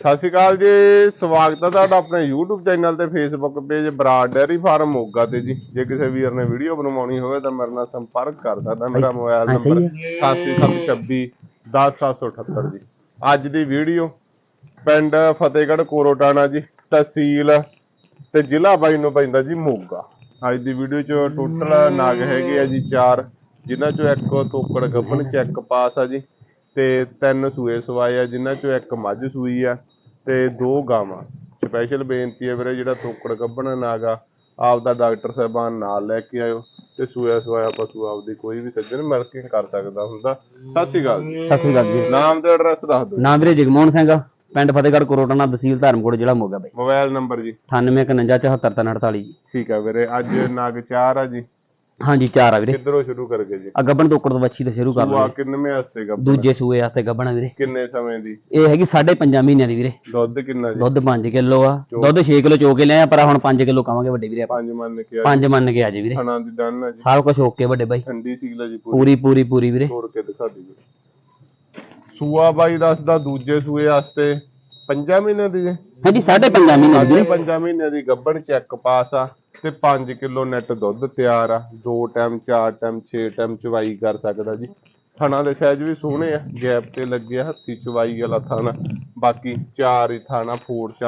ਸਤਿ ਸ਼੍ਰੀ ਅਕਾਲ ਜੀ ਸਵਾਗਤ ਹੈ ਤੁਹਾਡਾ ਆਪਣੇ YouTube ਚੈਨਲ ਤੇ Facebook page Brar dairy farm Moga ਤੇ ਜੀ। ਜੇ ਕਿਸੇ ਵੀਰ ਨੇ ਵੀਡੀਓ ਬਣਵਾਉਣੀ ਹੋਵੇ ਤਾਂ ਮੇਰੇ ਨਾਲ ਸੰਪਰਕ ਕਰ ਸਕਦਾ ਮੇਰਾ ਮੋਬਾਈਲ ਨੰਬਰ ਸਹੀ 8726 10778 ਜੀ। ਅੱਜ ਦੀ ਵੀਡੀਓ ਪਿੰਡ ਫਤਿਹਗੜ੍ਹ ਕੋਰੋਟਾਣਾ ਜੀ ਤਹਿਸੀਲ ਤੇ ਜ਼ਿਲ੍ਹਾ ਬਾਈ ਨੂੰ ਪੈਂਦਾ ਜੀ ਮੋਗਾ। ਅੱਜ ਦੀ ਵੀਡੀਓ ਚ ਟੋਟਲ ਨਾਗ ਹੈਗੇ ਆ ਜੀ ਚਾਰ ਜਿਨ੍ਹਾਂ ਚੋਂ ਇੱਕ ਤੋਕੜ ਗੱਭਣ ਚੈੱਕ ਪਾਸ ਆ ਜੀ ਤੇ ਤਿੰਨ ਸੂਏ ਸਵਾਏ ਆ ਜਿਨ੍ਹਾਂ ਚੋਂ ਇੱਕ ਮੱਝ ਸੂਈ ਆ। ਤੇ ਦੋ ਗਾਵਾਂ। ਸਪੈਸ਼ਲ ਬੇਨਤੀ ਹੈ ਵੀਰੇ ਜਿਹੜਾ ਤੋਕੜ ਗੱਭਣ ਨਾਗਾ ਆਪਦਾ ਡਾਕਟਰ ਸਾਹਿਬਾਨ ਨਾਲ ਲੈ ਕੇ ਆਇਓ ਤੇ ਸੂਆ ਸਵਾਇਆ ਪਸ਼ੂ ਆਪਦੀ ਕੋਈ ਵੀ ਸੱਜਣ ਮਾਰਕਿੰਗ ਕਰ ਸਕਦਾ ਹੁੰਦਾ। ਸਤਿ ਸ਼੍ਰੀ ਅਕਾਲ ਜੀ। ਸਤਿ ਸ੍ਰੀ ਅਕਾਲ ਜੀ। ਨਾਮ ਤੇ ਐਡਰੈਸ ਦੱਸ ਦਿਓ। ਨਾਮ ਵੀਰੇ ਜਗਮੋਹਨ ਸਿੰਘ ਪਿੰਡ ਫਤਿਹਗੜ੍ਹ ਕੋਰੋਟਨਾ ਤਹਿਸੀਲ ਧਰਮਕੋਟ ਜ਼ਿਲ੍ਹਾ ਮੋਗਾ ਬਾਈ। ਮੋਬਾਈਲ ਨੰਬਰ ਜੀ। 9851747348 ਜੀ ਠੀਕ ਆ ਵੀਰੇ ਅੱਜ ਨਾਗ ਚਾਰ ਆ ਜੀ। ਹਾਂਜੀ ਚਾਰ ਆ ਵੀਰੇ। ਕਿੱਧਰੋਂ ਸ਼ੁਰੂ ਕਰਕੇ ਜੀ? ਆ ਗੱਬਣ ਤੋਕੜ ਤੋਂ ਬੱਚੀ ਤੋਂ ਸ਼ੁਰੂ ਕਰ ਸੂਆ ਲਓ ਕਿੰਨਵੇਂ ਹਸਤੇ ਗੱਭਣ ਦੂਜੇ ਸੂਏ ਵਾਸਤੇ ਗੱਬਣ ਆ ਵੀਰੇ। ਕਿੰਨੇ ਸਮੇਂ ਦੀ? ਇਹ ਹੈਗੀ 5.5 ਮਹੀਨਿਆਂ ਦੀ ਵੀਰੇ। ਦੁੱਧ ਕਿੰਨਾ ਜੀ? ਦੁੱਧ 5 ਕਿਲੋ ਆ। ਦੁੱਧ 6 ਕਿਲੋ ਚੋ ਕੇ ਲਿਆ ਪਰ ਹੁਣ 5 ਕਿਲੋ ਕਵਾਂਗੇ ਵੱਡੇ ਵੀਰੇ ਆਪਾਂ। ਪੰਜ ਮੰਨ ਕੇ ਆ 5 ਮੰਨ ਕੇ ਆ ਜੀ ਵੀਰੇ। ਥਣਾ ਦੀ ਡਨ ਆ ਜੀ। ਸਾਰਾ ਕੁਝ ਓਕੇ ਵੱਡੇ ਬਾਈ। ਠੰਡੀ ਆ ਜੀ ਪੂਰੀ। ਪੂਰੀ ਪੂਰੀ ਪੂਰੀ ਵੀਰੇ। ਤੋੜ ਕੇ ਦਿਖਾ ਦਿਓ ਸੂਆ ਬਾਈ ਦੱਸਦਾ ਦੂਜੇ ਸੂਏ ਵਾਸਤੇ ਪੰਜਾਂ ਮਹੀਨੇ ਦੀ ਜੀ ਹਾਂਜੀ 5.5 ਮਹੀਨਿਆਂ ਦੀ ਵੀਰੇ। ਪੰਜਾਂ ਮਹੀਨੇ ਦੀ ਗੱਭਣ ਚੈੱਕ ਪਾਸ ਆ। ਤੇ 5 ਕਿਲੋ ਨੈਟ ਦੁੱਧ ਤਿਆਰ ਆ। ਦੋ ਟਾਈਮ ਚਾਰ ਟਾਈਮ 6 ਟਾਈਮ ਚਵਾਈ ਕਰ ਸਕਦਾ ਜੀ। ਥਣਾ ਦੇ ਸਾਈਜ਼ ਵੀ ਸੋਹਣੇ ਆ। ਗੈਪ ਤੇ ਲੱਗਿਆ ਹੱਥੀ ਚਵਾਈ ਵਾਲਾ ਥਾਣਾ। ਬਾਕੀ ਚਾਰ ਹੀ ਥਾਣਾ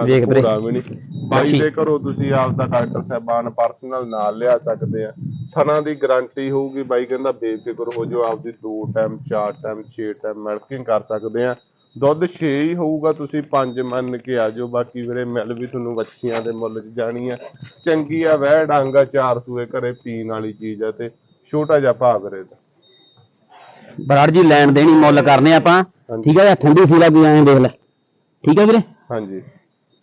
ਵੇਖ ਵੀਰੇ। ਪੂਰਾ ਵੀ ਨਹੀਂ। ਬਾਈ ਦੇ ਘਰੋਂ ਤੁਸੀਂ ਆਪਦਾ ਡਾਕਟਰ ਸਾਹਿਬਾਨ ਪਰਸਨਲ ਨਾਲ ਲਿਆ ਸਕਦੇ ਆ। ਥਣਾ ਦੀ ਗਾਰੰਟੀ ਹੋਊਗੀ। ਬਾਈ ਕਹਿੰਦਾ ਬੇਫਿਕਰ ਹੋ ਜਾਓ। ਆਪਦੀ ਦੋ ਟਾਈਮ ਚਾਰ ਟਾਈਮ 6 ਟਾਈਮ ਮਿਲਕਿੰਗ ਕਰ ਸਕਦੇ ਆ। ਦੁੱਧ 6 ਹੀ ਹੋਊਗਾ ਤੁਸੀਂ 5 ਮੰਨ ਕੇ ਆ ਜਾਓ। ਬਾਕੀ ਵੀਰੇ ਮਿਲ ਵੀ ਤੁਹਾਨੂੰ ਵੱਛੀਆਂ ਦੇ ਮੁੱਲ 'ਚ ਜਾਣੀ ਆ। ਚੰਗੀ ਆ ਵਹਿ ਡਾਂਗਾ ਚਾਰ ਸੂਏ ਘਰੇ ਪੀਣ ਵਾਲੀ ਚੀਜ਼ ਆ ਤੇ ਛੋਟਾ ਜਿਹਾ ਭਾਅ ਵੀਰੇ ਦਾ ਬਰਾੜ ਜੀ ਲੈਣ ਦੇਣੀ ਮੁੱਲ ਕਰਨੇ ਆਪਾਂ। ਹਾਂਜੀ। ਠੀਕ ਹੈ ਜਾਂ ਠੰਡੀ ਸੀਲਾ ਵੀ ਐਂ ਦੇਖ ਲੈ। ਠੀਕ ਹੈ ਵੀਰੇ? ਹਾਂਜੀ।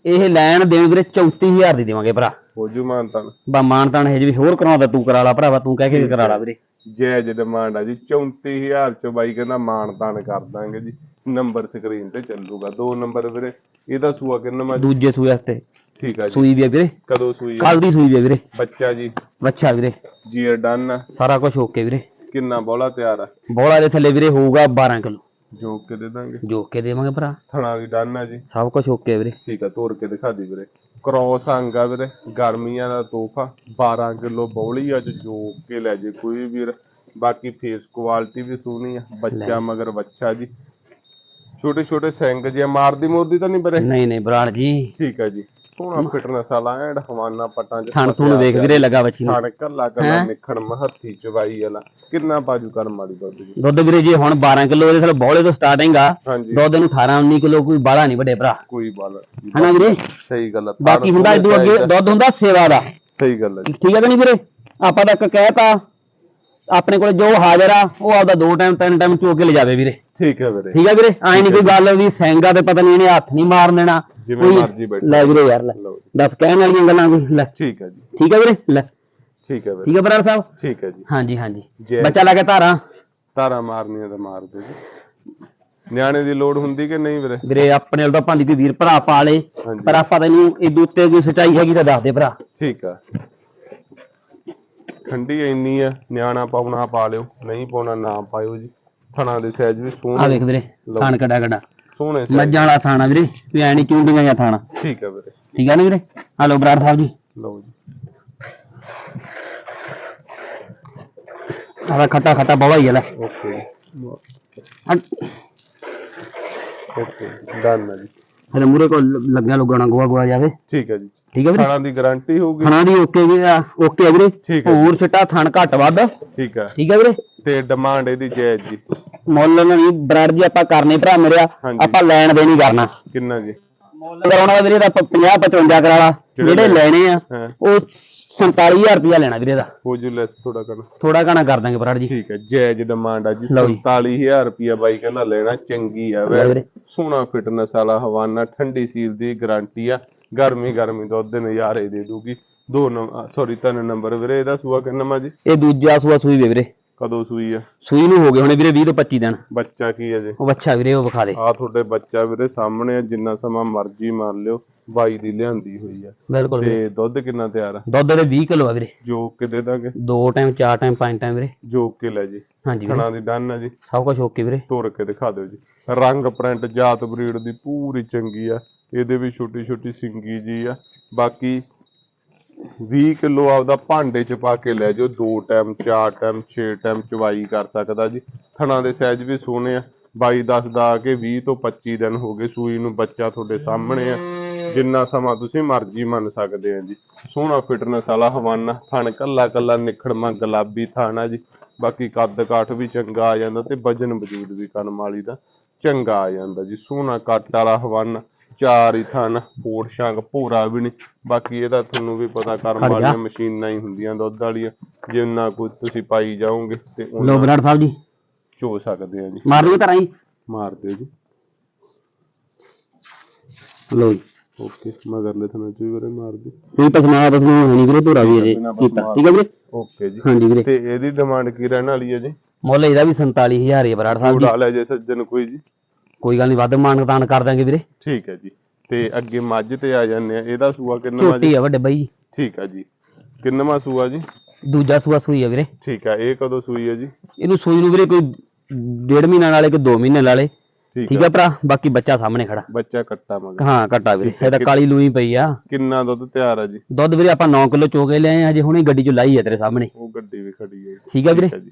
ਇਹ ਲੈਣ ਦੇਣ ਵੀਰੇ 34000 ਦੀ ਦੇਵਾਂਗੇ ਭਰਾ। ਹੋ ਜੂ ਮਾਨਤਾਨ। ਬਾ ਮਾਨ ਤਾਨ ਹਜੇ ਵੀ ਹੋਰ ਕਰਾਉਂਦਾ ਤੂੰ ਕਰਾ ਲਾ ਭਰਾਵਾ ਤੂੰ ਕਹਿ ਕੇ ਕਰਾ ਲਾ ਵੀਰੇ। ਜੈਜ ਡਿਮਾਂਡ ਆ ਜੀ 34000 ਚ ਬਾਈ ਕਹਿੰਦਾ ਮਾਨਤਾਨ ਕਰ ਦਾਂਗੇ ਜੀ। ਨੰਬਰ ਸਕਰੀਨ ਤੇ ਚੱਲੂਗਾ। ਦੋ ਨੰਬਰ ਵੀਰੇ ਇਹਦਾ ਸੂਆ ਕਿੰਨਾ ਮਾ ਦੂਜੇ ਸੂਏ ਵਾਸਤੇ। ਠੀਕ ਆ ਜੀ। ਸੂਈ ਵੀ ਆ ਵੀਰੇ। ਕਦੋਂ ਸੂਈ ਆ? ਕੱਲ ਦੀ ਸੂਈ ਵੀ ਆ ਵੀਰੇ। ਬੱਚਾ ਜੀ। ਬੱਚਾ ਵੀਰੇ। ਜੀਰ ਡਨ ਆ। ਸਾਰਾ ਕੁਝ ਓਕੇ ਵੀਰੇ। ਕਿੰਨਾ ਬੋਲਾ ਤਿਆਰ ਆ? ਬੋਲਾ ਦੇ ਥੱਲੇ ਵੀਰੇ ਹੋਊਗਾ 12 ਕਿਲੋ। ਜੋ ਕੇ ਦੇ ਦਾਂਗੇ। ਜੋ ਕੇ ਦੇਵਾਂਗੇ ਭਰਾ। ਥਣਾ ਵੀ ਡਨ ਆ ਜੀ। ਸਭ ਕੁਝ ਓਕੇ ਵੀਰੇ। ਠੀਕ ਆ ਤੋੜ ਕੇ ਦਿਖਾ ਦੀ ਵੀਰੇ। ਕ੍ਰੋਸ ਅੰਗ ਆ ਵੀਰੇ ਗਰਮੀਆਂ ਦਾ ਤੋਹਫਾ। 12 ਕਿਲੋ ਬੌਲੀ ਅੱਜ ਜੋ ਕੇ ਲੈ ਜੇ ਕੋਈ ਵੀਰ। ਬਾਕੀ ਫੇਸ ਕੁਆਲਿਟੀ ਵੀ ਸੋਹਣੀ ਆ ਬੱਚਾ ਮਗਰ ਬੱਚਾ ਜੀ। ਛੋਟੇ ਛੋਟੇ ਸਿੰਗ ਜੇ ਮਾਰਦੀ ਮੋਰਦੀ ਤਾਂ ਨਹੀਂ ਵੀਰੇ ਨਹੀਂ ਨਹੀਂ ਬਰਾੜ ਜੀ। ਠੀਕ ਆ ਜੀ। ਸੋਹਣਾ ਫਿਟਨੈਸ ਵਾਲਾ ਐਂਡ ਹਵਾਨਾ ਪਟਾਂ ਚ ਥਣ ਥੁਣ ਵੇਖ ਵੀਰੇ ਲੱਗਾ ਬੱਚੀ ਨੂੰ। ਥਣ ਕੱਲਾ ਕੱਲਾ ਨਿਖਣ ਮਹੱਥੀ ਚਵਾਈ ਵਾਲਾ। ਕਿੰਨਾ ਬਾਜੂ ਕਰਮ ਵਾਲੀ ਦੁੱਧ ਜੀ। ਦੁੱਧ ਵੀਰੇ ਜੀ ਹੁਣ 12 ਕਿਲੋ ਇਹਦੇ ਥੱਲੇ ਬੋਲੇ ਤੋਂ ਸਟਾਰਟਿੰਗ ਆ ਦੁੱਧ ਨੂੰ 18 19 ਕਿਲੋ ਕੋਈ ਬਾਲਾ ਨਹੀਂ ਵੱਡੇ ਭਰਾ। ਕੋਈ ਬਾਲ ਹਨਾ ਵੀਰੇ? ਸਹੀ ਗੱਲ ਆ ਬਾਕੀ ਹੁੰਦਾ ਇਦੋਂ ਅੱਗੇ ਦੁੱਧ ਹੁੰਦਾ ਸੇਵਾ ਦਾ। ਸਹੀ ਗੱਲ ਜੀ। ਠੀਕ ਹੈ ਕਿ ਨਹੀਂ ਵੀਰੇ? ਆਪਾਂ ਤਾਂ ਇੱਕ ਕਹਿਤਾ ਆਪਣੇ ਕੋਲ ਜੋ ਹਾਜ਼ਰ ਆ ਉਹ ਆਪਦਾ ਦੋ ਟਾਈਮ ਤਿੰਨ ਟਾਈਮ ਚੋ ਕੇ ਲਿਜਾਵੇ ਵੀਰੇ। ਠੀਕ ਹੈ ਵੀਰੇ। ਠੀਕ ਹੈ ਵੀਰੇ? ਐ ਨਹੀਂ ਕੋਈ ਗੱਲ ਵੀ ਸੈਂਗਾ ਤੇ ਪਤਾ ਨਹੀਂ ਇਹਨੇ ਹੱਥ ਨਹੀਂ ਮਾਰ ਦੇਣਾ। ਜਿਵੇਂ ਮਰਜ਼ੀ ਬੈਠੋ। ਲੈ ਵੀਰੇ ਯਾਰ ਲੈ। ਦੱਸ ਕਹਿਣ ਵਾਲੀਆਂ ਗੱਲਾਂ ਕੋਈ ਲੈ। ਠੀਕ ਹੈ ਜੀ। ਠੀਕ ਹੈ ਵੀਰੇ? ਲੈ। ਠੀਕ ਹੈ ਵੀਰੇ। ਠੀਕ ਹੈ ਬਰਾੜ ਸਾਹਿਬ? ਠੀਕ ਹੈ ਜੀ। ਹਾਂਜੀ ਹਾਂਜੀ। ਬੱਚਾ ਲਾ ਕੇ ਧਾਰਾਂ। ਤਾਰਾ ਮਾਰਨੀਆਂ ਤਾਂ ਮਾਰ ਦਿਓ ਜੀ। ਨਿਆਣੇ ਦੀ ਲੋੜ ਹੁੰਦੀ ਕਿ ਨਹੀਂ ਵੀਰੇ? ਵੀਰੇ ਆਪਣੇ ਵੱਲ ਤਾਂ ਭਾਂਦੀ ਕੋਈ ਵੀਰ ਭਰਾ ਪਾ ਲੇ ਪਰ ਆਪਾਂ ਤੈਨੂੰ ਇਹ ਉੱਤੇ ਕੋਈ ਸਚਾਈ ਹੈਗੀ ਤਾਂ ਦੱਸ ਦੇ ਭਰਾ। ਠੀਕ ਆ। ਠੰਡੀ ਇੰਨੀ ਆ ਨਿਆਣਾ ਪਾਉਣਾ ਪਾ ਲਿਓ। ਨਹੀਂ ਪਾਉਣਾ ਨਾ ਪਾਇਓ ਜੀ। ਥਣਾ ਦੇ ਸਾਈਜ਼ ਵੀ ਆ ਸੋਹਣੇ ਵੇਖ ਵੀਰੇ ਥਾਣ ਕੱਡਾ ਕੱਡਾ ਸੋਹਣੇ size। ਮੱਝਾਂ ਵਾਲਾ ਥਾਣਾ ਵੀਰੇ ਵੀ ਐ ਨਹੀਂ ਚੁੰਡੀਆਂ ਜਾਂ ਥਾਣਾ। ਠੀਕ ਹੈ ਵੀਰੇ। ਠੀਕ ਹੈ ਨਾ ਵੀਰੇ? ਹਲੋ ਬਰਾੜ ਸਾਹਿਬ ਜੀ। ਲਓ ਜੀ। ਆਦਾ ਖੱਟਾ ਖੱਟਾ ਬਵਾ ਹੀ ਲੈ। ਓਕੇ। ਓਕੇ ਡਨ ਹੈ ਜੀ। ਮੂਰੇ ਕੋ ਲੱਗਿਆ ਲੁਗਣਾ ਗੋਆ ਗੋਆ ਜਾਵੇ। ਠੀਕ ਹੈ ਜੀ। ਠੀਕ ਹੈ ਵੀਰੇ? ਥਾਣਾ ਦੀ ਗਾਰੰਟੀ ਹੋਊਗੀ। ਥਣਾ ਦੀ ਓਕੇ ਵੀ ਆ ਓਕੇ ਆ ਵੀਰੇ? ਠੀਕ ਹੈ। ਹੋਰ ਛਟਾ ਥਣ ਘੱਟ ਵੱਧ। ਠੀਕ ਹੈ। ਠੀਕ ਹੈ ਵੀਰੇ? ਤੇ ਡਿਮਾਂਡ ਇਹਦੀ ਜਾਇਜ਼ ਜੀ। ਮੁੱਲ ਨਹੀਂ ਬਰਾੜ ਜੀ ਆਪਾਂ ਕਰਨੇ ਭਰਾ ਮੇਰਿਆ ਹਾਂਜੀ। ਆਪਾਂ ਲੈਣ ਦੇ ਨਹੀਂ ਕਰਨਾ। ਕਿੰਨਾ ਜੀ? ਮੁੱਲ ਕਰਾਉਣਾ ਤਾਂ ਵੀਰੇ ਦਾ 50 55 ਕਰਾ ਲਾ ਜਿਹੜੇ ਜਿਹੜੇ ਲੈਣੇ। ਆ ਹਾਂ। ਉਹ 47000 ਰੁਪਇਆ ਲੈਣਾ ਵੀਰੇ ਦਾ। ਹੋ ਜੂ ਲੈਸ ਥੋੜਾ ਕਰਨਾ। ਥੋੜਾ ਘਣਾ ਕਰ ਦਾਂਗੇ ਬਰਾੜ ਜੀ। ਠੀਕ ਹੈ ਜਾਇਜ਼ ਡਿਮਾਂਡ ਆ ਜੀ। ਲਓ ਜੀ। 47000 ਰੁਪਿਆ ਬਾਈ ਕਹਿੰਦਾ ਲੈਣਾ ਚੰਗੀ ਆ ਲੈ ਵੈ ਵੀਰੇ। ਸੋਹਣਾ ਫਿਟਨੈਸ ਵਾਲਾ ਹਵਾਨਾ ਠੰਡੀ ਸੀਲ ਦੀ ਗਾਰੰਟੀ ਆ। ਗਰਮੀ ਗਰਮੀ ਦੁੱਧ ਦੇ ਨਜ਼ਾਰੇ ਦੇ ਦੂਗੀ। ਦੋ ਸੌਰੀ ਤਿੰਨ ਨੰਬਰ ਵੀਰੇ ਇਹਦਾ ਸੂਆ ਕਿੰਨਾ ਮਾ ਜੀ? ਇਹ ਦੂਜਾ ਸੂਆ ਸੂਈ ਵੇ ਵੀਰੇ। ਕਦੋਂ ਸੂਈ ਆ? ਸੂਈ ਨੂੰ ਹੋ ਗਏ ਹੁਣੇ ਵੀਰੇ 20 ਤੋਂ 25 ਦਿਨ। ਬੱਚਾ ਕੀ ਹੈ ਜੀ? ਉਹ ਬੱਚਾ ਵੀਰੇ ਉਹ ਵਿਖਾ ਦੇ। ਆ ਤੁਹਾਡੇ ਬੱਚਾ ਵੀਰੇ ਸਾਹਮਣੇ ਆ ਜਿੰਨਾ ਸਮਾਂ ਮਰਜ਼ੀ ਮੰਨ ਲਿਓ ਬਾਈ ਦੀ ਲਿਆਂਦੀ ਹੋਈ ਆ। ਬਿਲਕੁਲ ਤੇ ਦੁੱਧ ਕਿੰਨਾ ਤਿਆਰ ਆ? ਦੁੱਧ ਦੇ 20 ਕਿਲੋ ਆ ਵੀਰੇ। ਜੋ ਕਿ ਦੇ ਦਾਂਗੇ ਦੋ ਟਾਈਮ ਚਾਰ ਟਾਈਮ ਪੰਜ ਟਾਈਮ ਵੀਰੇ। ਜੋ ਕੇ ਲੈ ਜੀ। ਹਾਂਜੀ ਥਣਾ ਦੀ ਡਨ ਆ ਜੀ। ਸਭ ਕੁਝ ਓਕੇ ਵੀਰੇ। ਤੋੜ ਕੇ ਦਿਖਾ ਦਿਓ ਜੀ। ਰੰਗ ਪ੍ਰਿੰਟ ਜਾਤ ਬਰੀਡ ਦੀ ਪੂਰੀ ਚੰਗੀ ਆ। ਇਹਦੇ ਵੀ ਛੋਟੀ ਛੋਟੀ ਸਿੰਗੀ ਜੀ ਆ। ਬਾਕੀ 20 ਕਿਲੋ ਆਪਦਾ ਭਾਂਡੇ ਚ ਪਾ ਕੇ ਲੈ ਜਾਓ। ਦੋ ਟਾਈਮ ਚਾਰ ਟਾਈਮ ਛੇ ਟਾਈਮ ਚਵਾਈ ਕਰ ਸਕਦਾ ਜੀ। ਥਣਾ ਦੇ ਸਾਈਜ਼ ਵੀ ਸੋਹਣੇ ਆ। ਬਾਈ ਦਾ ਕੇ 20 ਤੋਂ 25 ਦਿਨ ਹੋ ਗਏ ਸੂਈ ਨੂੰ ਬੱਚਾ ਤੁਹਾਡੇ ਸਾਹਮਣੇ ਆ। ਜਿੰਨਾ ਸਮਾਂ ਤੁਸੀਂ ਮਰਜ਼ੀ ਮੰਨ ਸਕਦੇ ਆ ਜੀ। ਸੋਹਣਾ ਫਿਟਨੈਸ ਵਾਲਾ ਹਵਾਨਾ ਥਣ, ਕੱਲਾ ਕੱਲਾ ਨਿਖੜਮਾ, ਗੁਲਾਬੀ ਥਾਣਾ ਜੀ। ਬਾਕੀ ਕੱਦ ਕਾਠ ਵੀ ਚੰਗਾ ਆ ਜਾਂਦਾ ਤੇ ਵਜਨ ਵਜੂਦ ਵੀ ਕਰਨ ਵਾਲੀ ਦਾ ਚੰਗਾ ਆ ਜਾਂਦਾ ਜੀ। ਸੋਹਣਾ ਕੱਟ ਵਾਲਾ ਹਵਾਨਾ। ਚਾਰ ਹੀ ਥਣ ਪੋੜ ਸ਼ੰਗ ਭੋਰਾ ਵੀ ਨਹੀਂ ਬਾਕੀ ਇਹਦਾ ਤੁਹਾਨੂੰ ਵੀ ਪਤਾ ਕਰਮ ਜਾ। ਵਾਲੀਆਂ ਮਸ਼ੀਨਾਂ ਹੀ ਹੁੰਦੀਆਂ ਦੁੱਧ ਵਾਲੀਆਂ। ਜਿੰਨਾ ਕੁ ਤੁਸੀਂ ਪਾਈ ਜਾਓਗੇ ਤੇ ਲੋ ਉਹਨਾਂ ਬਰਾੜ ਸਾਹਿਬ ਜੀ। ਚੋ ਸਕਦੇ ਆ ਜੀ। ਮਾਰ ਲਈਏ ਧਰਾਂ ਜੀ। ਮਾਰ ਦਿਓ ਜੀ। ਲੋ ਜੀ। ਓਕੇ ਮਗਰਲੇ ਥਣਾ ਚ ਵੀ ਵੀਰੇ ਮਾਰ ਦਿਓ। ਕੋਈ ਪਸਮਾ ਪਸਮਾ ਨਹੀਂ ਵੀਰੇ ਧੋਰਾ ਵੀ ਕੀਤਾ। ਪਸਮਾ। ਠੀਕ ਹੈ ਵੀਰੇ? ਓਕੇ ਜੀ। ਹਾਂਜੀ ਵੀਰੇ। ਤੇ ਇਹਦੀ ਡਿਮਾਂਡ ਕੀ ਰਹਿਣ ਵਾਲੀ ਹੈ ਜੀ? ਮੁੱਲ ਇਹਦਾ ਵੀ 47000 ਹੀ ਹੈ ਬਰਾੜ ਸਾਹਿਬ ਜੀ। ਉਡਾ ਲੈ ਜੇ ਸੱਜਣ ਕੋਈ ਜੀ। ਕੋਈ ਗੱਲ ਨਹੀਂ ਵੱਧ ਮਾਨਤਾਨ ਕਰ ਦਾਂਗੇ ਵੀਰੇ। ਠੀਕ ਹੈ ਜੀ। ਤੇ ਅੱਗੇ ਮੱਝ ਤੇ ਆ ਜਾਂਦੇ ਆ ਇਹਦਾ ਸੂਆ ਕਿੰਨਵਾਂ ਝੋਟੀ ਜੀ ਆ ਵੱਡੇ ਬਾਈ। ਠੀਕ ਹੈ ਜੀ। ਕਿੰਨਵਾਂ ਸੂਆ ਜੀ? ਦੂਜਾ ਸੂਆ ਸੂਈ ਆ ਵੀਰੇ। ਠੀਕ ਹੈ ਇਹ ਕਦੋਂ ਸੂਈ ਹੈ ਜੀ? ਇਹਨੂੰ ਸੂਈ ਨੂੰ ਵੀਰੇ ਕੋਈ ਡੇਢ ਮਹੀਨਾ ਨਾਲੇ ਕੋਈ 2 ਮਹੀਨੇ ਨਾਲੇ। ਠੀਕ ਠੀਕ ਹੈ ਹੈ ਭਰਾ? ਬਾਕੀ ਬੱਚਾ ਸਾਹਮਣੇ ਖੜਾ। ਬੱਚਾ ਕੱਟਾ ਮਗਰ। ਹਾਂ ਘਟਾ ਵੀਰੇ। ਠੀਕ ਹੈ, ਇਹ ਤਾਂ ਕਾਲੀ ਲੂਈ ਪਈ ਆ। ਕਿੰਨਾ ਦੁੱਧ ਤਿਆਰ ਆ ਜੀ? ਦੁੱਧ ਵੀਰੇ ਆਪਾਂ 9 ਕਿਲੋ ਚੋਕੇ ਲਿਆਏ ਆ ਹਜੇ ਹੁਣੇ ਗੱਡੀ ਚ ਲਾਈ ਆ ਤੇਰੇ ਸਾਹਮਣੇ। ਉਹ ਗੱਡੀ ਵੀ ਖੜੀ ਹੈ। ਠੀਕ ਹੈ ਵੀਰੇ। ਜੀ।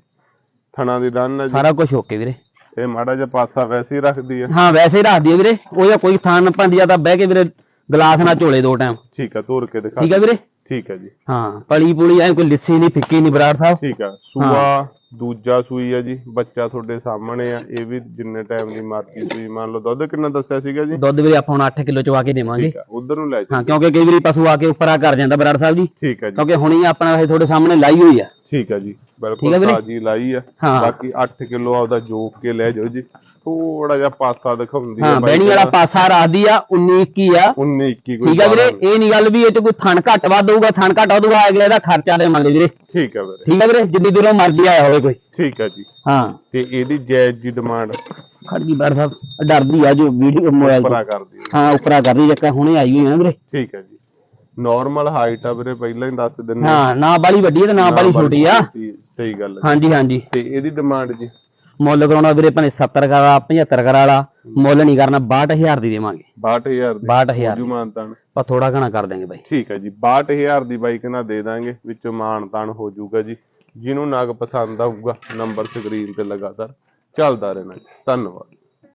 ਥਣਾ ਦੀ ਰਨ ਹੈ ਜੀ। ਸਾਰਾ ਕੁਝ ਓਕੇ ਵੀਰੇ। ਇਹ ਮਾੜਾ ਜਿਹਾ ਪਾਸਾ ਵੈਸੇ ਹੀ ਰੱਖਦੀ ਹੈ ਹਾਂ ਵੈਸੇ ਹੀ ਰੱਖਦੀ ਆ ਵੀਰੇ। ਉਹ ਜਾਂ ਕੋਈ ਥਾਨ ਪੰਦਿਆ ਤਾਂ ਬਹਿ ਕੇ ਵੀਰੇ ਗਲਾਸ ਨਾਲ ਝੋਲੇ ਦੋ ਟਾਈਮ। ਠੀਕ ਹੈ ਤੋੜ ਕੇ ਦਿਖਾ ਠੀਕ ਹੈ ਵੀਰੇ? ਠੀਕ ਹੈ ਜੀ। ਹਾਂ ਪਲੀ ਪੁਲੀ ਐ ਕੋਈ ਲਿੱਸੀ ਨਹੀਂ ਫਿੱਕੀ ਨਹੀਂ ਬਰਾੜ ਸਾਹਿਬ। ਠੀਕ ਆ ਸੂਆ ਦੂਜਾ ਸੂਈ ਆ ਜੀ ਬੱਚਾ ਤੁਹਾਡੇ ਸਾਹਮਣੇ ਆ ਇਹ ਵੀ ਜਿੰਨੇ ਟਾਈਮ ਦੀ ਮਰਜ਼ੀ ਸੂਈ ਮੰਨ ਲਓ ਦੁੱਧ ਕਿੰਨਾ ਦੱਸਿਆ ਸੀਗਾ ਜੀ? ਦੁੱਧ ਵੀਰੇ ਆਪਾਂ ਹੁਣ 8 ਕਿਲੋ ਚਵਾ ਕੇ ਦੇਵਾਂਗੇ। ਠੀਕ ਆ ਉਧਰ ਨੂੰ ਲੈ ਹਾਂ ਕਿਉਂਕਿ ਕਈ ਵਾਰੀ ਪਸ਼ੂ ਆ ਕੇ ਉੱਪਰ ਆ ਕਰ ਜਾਂਦਾ ਬਰਾੜ ਸਾਹਿਬ ਜੀ। ਠੀਕ ਆ ਜੀ। ਕਿਉਂਕਿ ਹੁਣੀ ਆਪਣਾ ਇਹ ਤੁਹਾਡੇ ਸਾਹਮਣੇ ਲਾਈ ਹੋਈ ਆ। ਠੀਕ ਆ ਜੀ ਬਿਲਕੁਲ? ਤਾਜੀ ਲਾਈ ਆ। ਬਾਕੀ 8 ਕਿਲੋ ਆਪਦਾ ਜੋਕ ਕੇ ਲੈ ਜਾਓ ਜੀ। ਥੋੜਾ ਜਿਹਾ ਪਾਸਾ ਦਿਖਾਉਂਦੀ ਹਾਂ ਬਾਈ ਬਹਿਣੀ ਵਾਲਾ ਪਾਸਾ ਰੱਖਦੀ ਆ 19 21 ਆ। 19 21 ਕੋਈ ਠੀਕ ਆ ਵੀਰੇ ਬਾਰਾਂ। ਇਹ ਨਹੀਂ ਗੱਲ ਵੀ ਇਹ ਚ ਕੋਈ ਥਣ ਘੱਟ ਵੱਧ ਹੋਊਗਾ ਥਣ ਘੱਟ ਵਧੂਗਾ ਅਗਲੇ ਦਾ ਖਰਚਾ ਦੇਵਾਂਗੇ ਵੀਰੇ। ਠੀਕ ਆ ਵੀਰੇ। ਠੀਕ ਆ ਵੀਰੇ ਜਿੰਨੀ ਦੂਰੋਂ ਮਰਜ਼ੀ ਆਇਆ ਹੋਵੇ ਕੋਈ। ਠੀਕ ਆ ਜੀ। ਹਾਂ। ਤੇ ਇਹਦੀ ਜਾਇਜ਼ ਜੀ ਡਿਮਾਂਡ ਖੜ ਗਈ ਬੜ ਸਾਹਿਬ ਡਰਦੀ ਆ ਜੋ ਵੀਡੀਓ ਮੋਬਾਈਲ ਪਰਾ ਕਰ ਦਿਓ ਹਾਂ ਉੱਪਰਾ ਕਰਦੀ ਜੱਕਾ ਹੁਣੇ ਆਈ ਹੋਈ ਆ ਨਾ ਵੀਰੇ। ਠੀਕ ਆ ਜੀ। ਨਾਰਮਲ ਹਾਈਟ ਆ ਵੀਰੇ ਪਹਿਲਾਂ ਹੀ ਦੱਸ ਦਿੰਦੇ ਹਾਂ ਨਾ ਬਾਲੀ ਵੱਡੀ ਹੈ ਤੇ ਨਾ ਬਾਲੀ ਛੋਟੀ ਆ। ਸਹੀ ਗੱਲ ਹੈ ਹਾਂਜੀ ਹਾਂਜੀ। ਤੇ ਇਹਦੀ ਡਿਮਾਂਡ ਜੀ? ਮੁੱਲ ਕਰਾਉਣਾ ਵੀਰੇ ਭਾਵੇਂ 70 ਕਰਾ 75 ਕਰਾ ਵਾਲਾ ਮੁੱਲ ਨਹੀਂ ਕਰਨਾ 62000 ਦੀ ਦੇਵਾਂਗੇ। 62000 ਦੀ 62000 ਜੂ ਮਾਨਤਾਨ। ਪਰ ਥੋੜਾ ਘਣਾ ਕਰ ਦਾਂਗੇ ਬਾਈ। ਠੀਕ ਹੈ ਜੀ 62000 ਦੀ ਬਾਈਕ ਨਾਲ ਦੇ ਦਾਂਗੇ ਵਿੱਚੋਂ ਮਾਨਤਾਨ ਹੋ ਜਾਊਗਾ ਜੀ। ਜਿਹਨੂੰ ਨਗ ਪਸੰਦ ਆਊਗਾ ਨੰਬਰ ਸਕਰੀਨ ਤੇ ਲਗਾਤਾਰ ਚੱਲਦਾ ਰਹਿਣਾ ਜੀ। ਧੰਨਵਾਦ।